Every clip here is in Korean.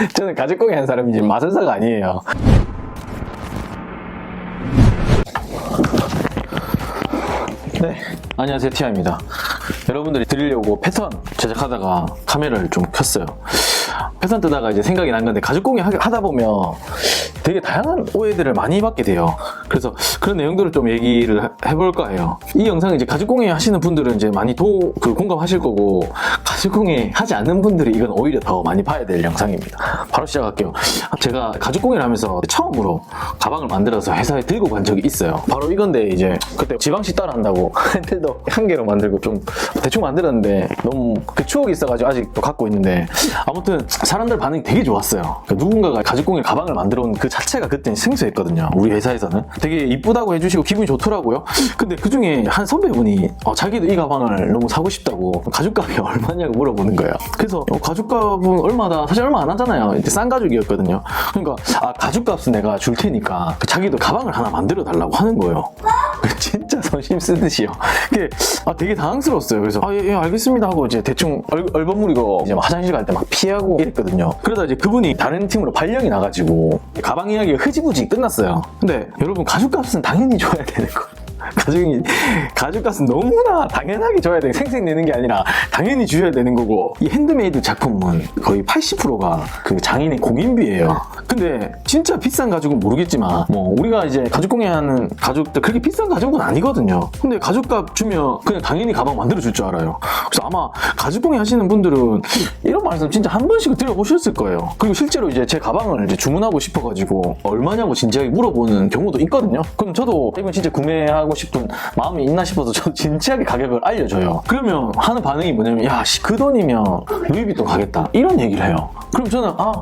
저는 가죽공예 하는 사람이지 마술사가 아니에요. 네, 안녕하세요 티아입니다. 여러분들이 드리려고 패턴 제작하다가 카메라를 좀 켰어요. 패턴 뜨다가 이제 생각이 난 건데 가죽공예 하- 하다 보면 되게 다양한 오해들을 많이 받게 돼요. 그래서 그런 내용들을 좀 얘기를 해- 해볼까 해요. 이 영상 이제 가죽공예 하시는 분들은 이제 많이 도, 그 공감하실 거고 가죽공예 하지 않는 분들이 이건 오히려 더 많이 봐야 될 영상입니다. 바로 시작할게요. 제가 가죽공예를 하면서 처음으로 가방을 만들어서 회사에 들고 간 적이 있어요. 바로 이건데 이제 그때 지방시 따라 한다고 핸들도 한 개로 만들고 좀 대충 만들었는데 너무 그 추억이 있어가지고 아직도 갖고 있는데 아무튼 사람들 반응이 되게 좋았어요. 그러니까 누군가가 가죽공예 가방을 만들어 온 그 자체가 그때 생소했거든요. 우리 회사에서는 되게 이쁘다고 해주시고 기분이 좋더라고요. 근데 그 중에 한 선배분이 어, 자기도 이 가방을 너무 사고 싶다고 가죽값이 얼마냐고 물어보는 거예요. 그래서 어, 가죽값은 얼마다 사실 얼마 안 하잖아요. 이제 싼 가죽이었거든요. 그러니까 아 가죽값은 내가 줄 테니까 그 자기도 가방을 하나 만들어 달라고 하는 거예요. 진짜 선심 쓰듯이요. 그게 아, 되게 당황스러웠어요. 그래서 아, 예, 예, 알겠습니다 하고 이제 대충 얼, 얼버무리고 이제 막 화장실 갈 때 막 피하고 이랬거든요. 그러다 이제 그분이 다른 팀으로 발령이 나가지고 가방 이야기가 흐지부지 끝났어요. 근데 여러분 가죽값은 당연히 줘야 되는 거. 가죽이 가죽값은 너무나 당연하게 줘야 돼 생색 내는 게 아니라 당연히 주셔야 되는 거고 이 핸드메이드 작품은 거의 80%가 그 장인의 공인비예요. 근데 진짜 비싼 가죽은 모르겠지만 뭐 우리가 이제 가죽 공예하는 가죽들 그렇게 비싼 가죽은 아니거든요. 근데 가죽값 주면 그냥 당연히 가방 만들어 줄 줄 알아요. 그래서 아마 가죽 공예 하시는 분들은 이런 말씀 진짜 한 번씩은 들어보셨을 거예요. 그리고 실제로 이제 제 가방을 이제 주문하고 싶어가지고 얼마냐고 진지하게 물어보는 경우도 있거든요. 그럼 저도 이건 진짜 구매하고 싶은 마음이 있나 싶어서 저도 진지하게 가격을 알려줘요. 그러면 하는 반응이 뭐냐면 야, 씨, 그 돈이면 루이비통 가겠다. 이런 얘기를 해요. 그럼 저는 아,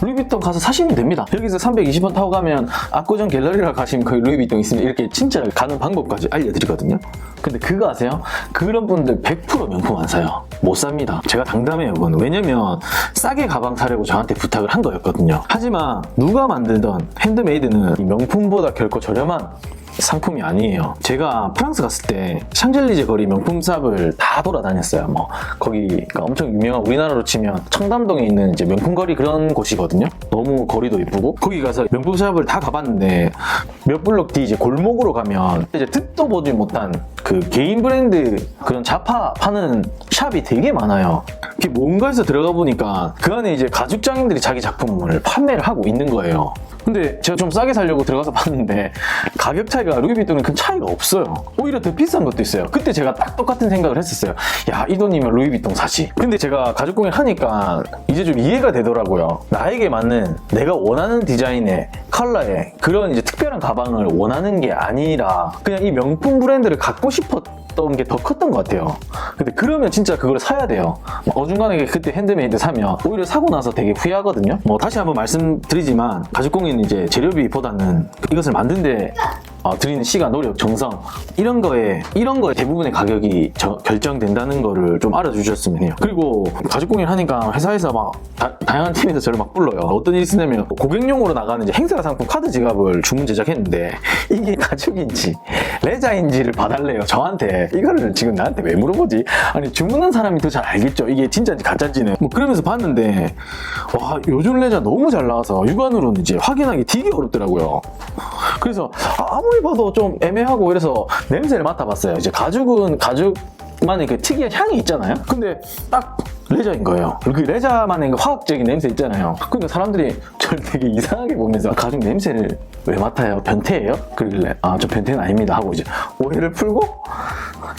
루이비통 가서 사시면 됩니다. 여기서 320원 타고 가면 압구정 갤러리라 가시면 거기 루이비통 있으면 이렇게 진짜 가는 방법까지 알려드리거든요. 근데 그거 아세요? 그런 분들 100% 명품 안 사요. 못 삽니다. 제가 당담해요, 그거는. 왜냐면 싸게 가방 사려고 저한테 부탁을 한 거였거든요. 하지만 누가 만들던 핸드메이드는 이 명품보다 결코 저렴한 상품이 아니에요. 제가 프랑스 갔을 때 샹젤리제 거리 명품 샵을 다 돌아다녔어요. 뭐 거기가 엄청 유명한 우리나라로 치면 청담동에 있는 이제 명품 거리 그런 곳이거든요. 너무 거리도 이쁘고 거기 가서 명품 샵을 다 가봤는데 몇 블록 뒤 이제 골목으로 가면 이제 듣도 보지 못한 그 개인 브랜드 그런 자파 파는 샵이 되게 많아요. 이게 뭔가 해서 들어가 보니까 그 안에 이제 가죽 장인들이 자기 작품을 판매를 하고 있는 거예요. 근데 제가 좀 싸게 살려고 들어가서 봤는데 가격 차이가 루이비통은 큰 차이가 없어요. 오히려 더 비싼 것도 있어요. 그때 제가 딱 똑같은 생각을 했었어요. 야, 이 돈이면 루이비통 사지. 근데 제가 가죽 공예 하니까 이제 좀 이해가 되더라고요. 나에게 맞는 내가 원하는 디자인의 컬러의 그런 이제 특별한 가방을 원하는 게 아니라 그냥 이 명품 브랜드를 갖고 싶었 던 게 더 컸던 것 같아요. 근데 그러면 진짜 그걸 사야 돼요. 뭐 어중간하게 그때 핸드메이드 사면 오히려 사고 나서 되게 후회하거든요. 뭐 다시 한번 말씀드리지만 가죽공예는 이제 재료비보다는 이것을 만드는데 어, 드리는 시간, 노력, 정성 이런 거에 이런 거에 대부분의 가격이 저- 결정된다는 거를 좀 알아주셨으면 해요. 그리고 가죽공예를 하니까 회사에서 막 다, 양한 팀에서 저를 막 불러요. 어떤 일이 있으냐면 고객용으로 나가는 행사 상품 카드 지갑을 주문 제작했는데 이게 가죽인지 레자인지를 봐달래요. 저한테 이거를 지금 나한테 왜 물어보지? 아니 주문한 사람이 더 잘 알겠죠. 이게 진짜인지 가짜인지는 뭐 그러면서 봤는데 와 요즘 레자 너무 잘 나와서 육안으로는 이제 확인하기 되게 어렵더라고요. 그래서 아무리 봐도 좀 애매하고 이래서 냄새를 맡아봤어요. 이제 가죽은 가죽만의 그 특이한 향이 있잖아요. 근데 딱 레자인 거예요. 그 레자만의 그 화학적인 냄새 있잖아요. 근데 사람들이 저를 되게 이상하게 보면서 가죽 냄새를 왜 맡아요? 변태예요? 그러길래 아 저 변태는 아닙니다 하고 이제 오해를 풀고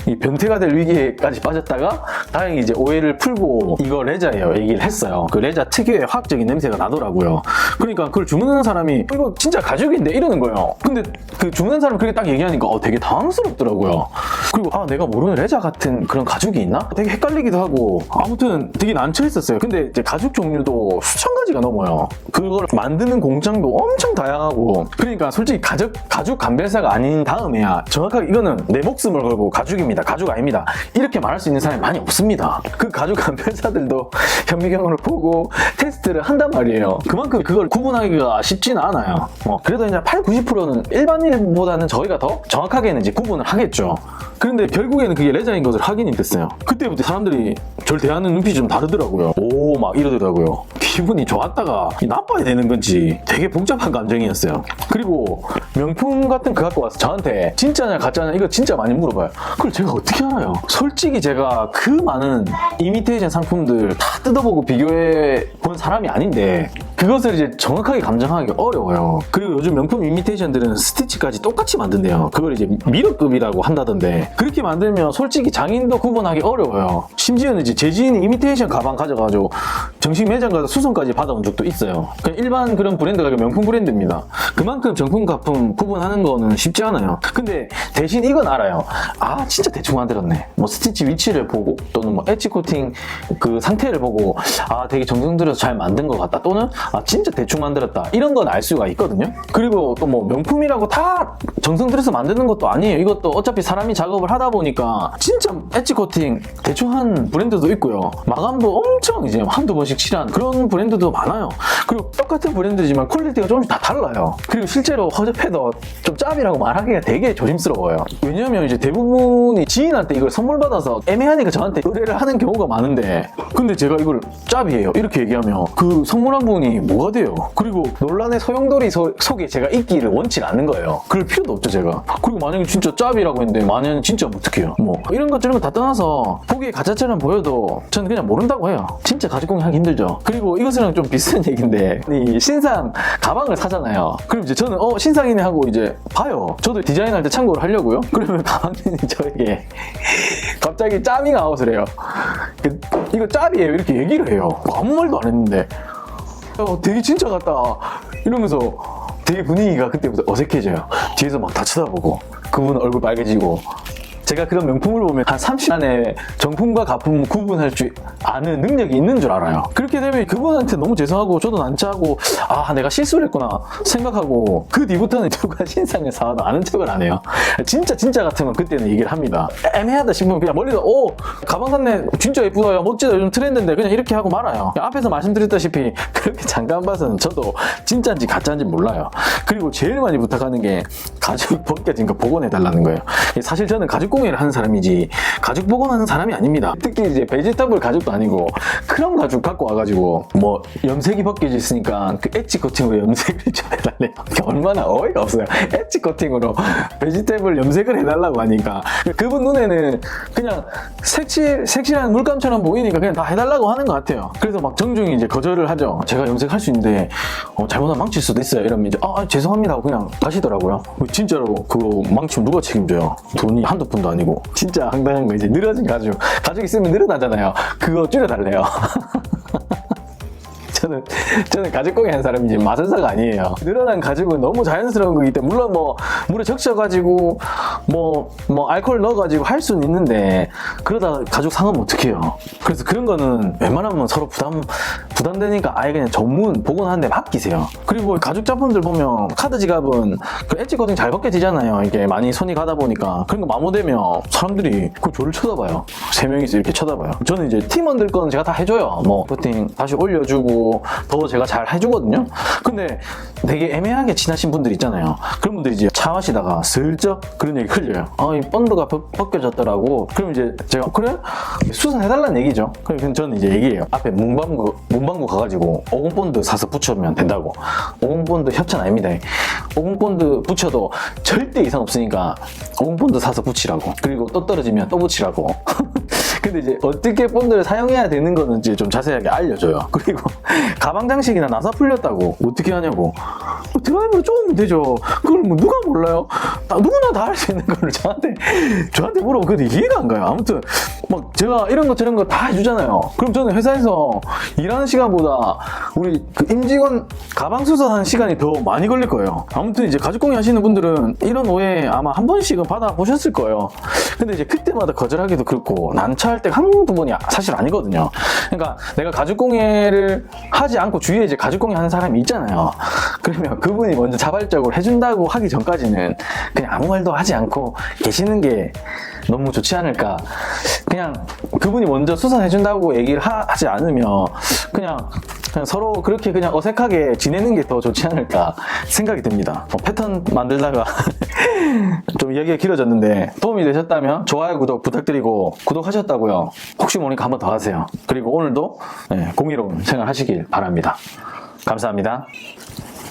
이 변태가 될 위기에까지 빠졌다가 다행히 이제 오해를 풀고 이거 레자예요 얘기를 했어요. 그 레자 특유의 화학적인 냄새가 나더라고요. 그러니까 그걸 주문하는 사람이 이거 진짜 가죽인데 이러는 거예요. 근데 그 주문한 사람이 그렇게 딱 얘기하니까 어, 되게 당황스럽더라고요. 그리고 아 내가 모르는 레자 같은 그런 가죽이 있나? 되게 헷갈리기도 하고 아무튼 되게 난처했었어요. 근데 이제 가죽 종류도 수천 가지가 넘어요. 그걸 만드는 공장도 엄청 다양하고 그러니까 솔직히 가죽 가죽 감별사가 아닌 다음에야 정확하게 이거는 내 목숨을 걸고 가죽이 가죽입니다. 가죽 아닙니다. 이렇게 말할 수 있는 사람이 많이 없습니다. 그 가죽 간편사들도 현미경으로 보고 테스트를 한단 말이에요. 그만큼 그걸 구분하기가 쉽지는 않아요. 뭐 그래도 이제 8, 90%는 일반인보다는 저희가 더 정확하게는 이제 구분을 하겠죠. 그런데 결국에는 그게 레자인 것을 확인이 됐어요. 그때부터 사람들이 절 대하는 눈빛이 좀 다르더라고요. 오, 막 이러더라고요. 기분이 좋았다가 나빠야 되는 건지 되게 복잡한 감정이었어요. 그리고 명품 같은 거 갖고 와서 저한테 진짜냐 가짜냐 이거 진짜 많이 물어봐요. 그걸 제가 어떻게 알아요? 솔직히 제가 그 많은 이미테이션 상품들 다 뜯어보고 비교해 본 사람이 아닌데 그것을 이제 정확하게 감정하기 어려워요. 그리고 요즘 명품 이미테이션들은 스티치까지 똑같이 만든대요. 그걸 이제 미러급이라고 한다던데 그렇게 만들면 솔직히 장인도 구분하기 어려워요. 심지어는 이제 제 지인이 이미테이션 가방 가져가지고 정식 매장 가서 수선까지 받아온 적도 있어요. 그냥 일반 그런 브랜드가 명품 브랜드입니다. 그만큼 정품 가품 구분하는 거는 쉽지 않아요. 근데 대신 이건 알아요. 아 진짜 대충 만들었네. 뭐 스티치 위치를 보고 또는 뭐 엣지 코팅 그 상태를 보고 아 되게 정성 들여서 잘 만든 것 같다. 또는 아 진짜 대충 만들었다. 이런 건 알 수가 있거든요. 그리고 또 뭐 명품이라고 다 정성 들여서 만드는 것도 아니에요. 이것도 어차피 사람이 작업을 하다 보니까 진짜 엣지 코팅 대충 한 브랜드도 있고요. 마감도 엄청 이제 한두 번씩 칠한 그런 브랜드도 많아요. 그리고 똑같은 브랜드지만 퀄리티가 조금씩 다 달라요. 그리고 실제로 허접해도 좀 짭이라고 말하기가 되게 조심스러워요. 왜냐면 이제 대부분이 지인한테 이걸 선물 받아서 애매하니까 저한테 의뢰를 하는 경우가 많은데 근데 제가 이걸 짭이에요. 이렇게 얘기하면 그 선물한 분이 뭐가 돼요? 그리고 논란의 소용돌이 소- 속에 제가 있기를 원치 않는 거예요. 그럴 필요도 없죠, 제가. 그리고 만약에 진짜 짭이라고 했는데 만약에 진짜 어떡해요? 뭐 이런 것 저런 거 다 떠나서 보기에 가짜처럼 보여도 저는 그냥 모른다고 해요. 진짜 가죽 공예 하기 힘들죠. 그리고 이것이랑 좀 비슷한 얘기인데 이 신상 가방을 사잖아요. 그럼 이제 저는 어 신상이네 하고 이제 봐요. 저도 디자인할 때 참고를 하려고요. 그러면 가방님이 저에게 갑자기 짜밍 아웃을 해요. 그, 이거 짭이에요. 이렇게 얘기를 해요. 아무 말도 안 했는데 어, 되게 진짜 같다. 이러면서 되게 분위기가 그때부터 어색해져요. 뒤에서 막 다 쳐다보고 그분 얼굴 빨개지고 제가 그런 명품을 보면 한 30분 안에 정품과 가품 구분할 줄 아는 능력이 있는 줄 알아요. 그렇게 되면 그분한테 너무 죄송하고 저도 난처하고 아 내가 실수를 했구나 생각하고 그 뒤부터는 누가 신상을 사와도 아는 척을 안 해요. 진짜 진짜 같으면 그때는 얘기를 합니다. 애매하다 싶으면 그냥 멀리서 오 가방 샀네 진짜 예쁘다 야 멋지다 요즘 트렌드인데 그냥 이렇게 하고 말아요. 앞에서 말씀드렸다시피 그렇게 잠깐 봐서는 저도 진짜인지 가짜인지 몰라요. 그리고 제일 많이 부탁하는 게 가죽 벗겨진 거 복원해 달라는 거예요. 사실 저는 가죽 공 예를 하는 사람이지 가죽 복원하는 사람이 아닙니다. 특히 이제 베지터블 가죽도 아니고 크롬 가죽 갖고 와가지고 뭐 염색이 벗겨져 있으니까 그 엣지 코팅으로 염색을 좀 해달래요. 얼마나 어이가 없어요. 엣지 코팅으로 베지터블 염색을 해달라고 하니까 그분 눈에는 그냥 색칠 색칠한 물감처럼 보이니까 그냥 다 해달라고 하는 것 같아요. 그래서 막 정중히 이제 거절을 하죠. 제가 염색할 수 있는데 어, 잘못하면 망칠 수도 있어요. 이러면 이제 아, 아, 죄송합니다 하고 그냥 가시더라고요. 진짜로 그거 망치면 누가 책임져요? 돈이 한두 푼도 아니고 진짜 황당한 거 이제 늘어진 가죽 가죽 있으면 늘어나잖아요. 그거 줄여달래요. 저는 저는 가죽 공예 하는 사람이지 마술사가 아니에요. 늘어난 가죽은 너무 자연스러운 거기 때문에 물론 뭐 물에 적셔가지고 뭐 뭐 알코올 넣어가지고 할 수는 있는데 그러다 가죽 상하면 어떡해요. 그래서 그런 거는 웬만하면 서로 부담 부담되니까 아예 그냥 전문 복원하는데 맡기세요. 그리고 가죽 작품들 보면 카드 지갑은 그 엣지 코팅 잘 벗겨지잖아요. 이게 많이 손이 가다 보니까 그런 거 마모되면 사람들이 그 저를 쳐다봐요. 세 명이서 이렇게 쳐다봐요. 저는 이제 팀원들 거는 제가 다 해줘요. 뭐 코팅 다시 올려주고 더 제가 잘 해주거든요. 근데 되게 애매하게 지나신 분들 있잖아요. 그런 분들이 이제 차 마시다가 슬쩍 그런 얘기 흘려요. 아, 이 본드가 벗- 벗겨졌더라고. 그럼 이제 제가, 그래? 수선해달라는 얘기죠. 그럼 저는 이제 얘기해요. 앞에 문방구, 문방구 가가지고 오공 본드 사서 붙여면 된다고. 오공 본드 협찬 아닙니다. 오공 본드 붙여도 절대 이상 없으니까 오공 본드 사서 붙이라고. 그리고 또 떨어지면 또 붙이라고. 근데 이제 어떻게 본드를 사용해야 되는 거는지 좀 자세하게 알려줘요. 그리고 가방 장식이나 나사 풀렸다고 어떻게 하냐고. 뭐 드라이브로 쪼으면 되죠. 그걸 뭐 누가 몰라요? 다- 누구나 다 할 수 있는 거를 저한테 저한테 물어보고 그래도 이해가 안 가요. 아무튼 막 제가 이런 거 저런 거 다 해주잖아요. 그럼 저는 회사에서 일하는 시간보다 우리 그 임직원 가방 수선하는 시간이 더 많이 걸릴 거예요. 아무튼 이제 가죽 공예 하시는 분들은 이런 오해 아마 한 번씩은 받아 보셨을 거예요. 근데 이제 그때마다 거절하기도 그렇고 난처할 때가 한두 번이 사실 아니거든요. 그러니까 내가 가죽 공예를 하지 않고 주위에 이제 가죽 공예 하는 사람이 있잖아요. 그러면 그 분이 먼저 자발적으로 해준다고 하기 전까지는 그냥 아무 말도 하지 않고 계시는 게 너무 좋지 않을까. 그냥 그분이 먼저 수선해준다고 얘기를 하, 지 않으면 그냥, 그냥 서로 그렇게 그냥 어색하게 지내는 게 더 좋지 않을까 생각이 듭니다. 어, 패턴 만들다가 좀 이야기가 길어졌는데 도움이 되셨다면 좋아요, 구독 부탁드리고 구독하셨다고요. 혹시 모르니까 한 번 더 하세요. 그리고 오늘도 네, 공의로운 생활 하시길 바랍니다. 감사합니다.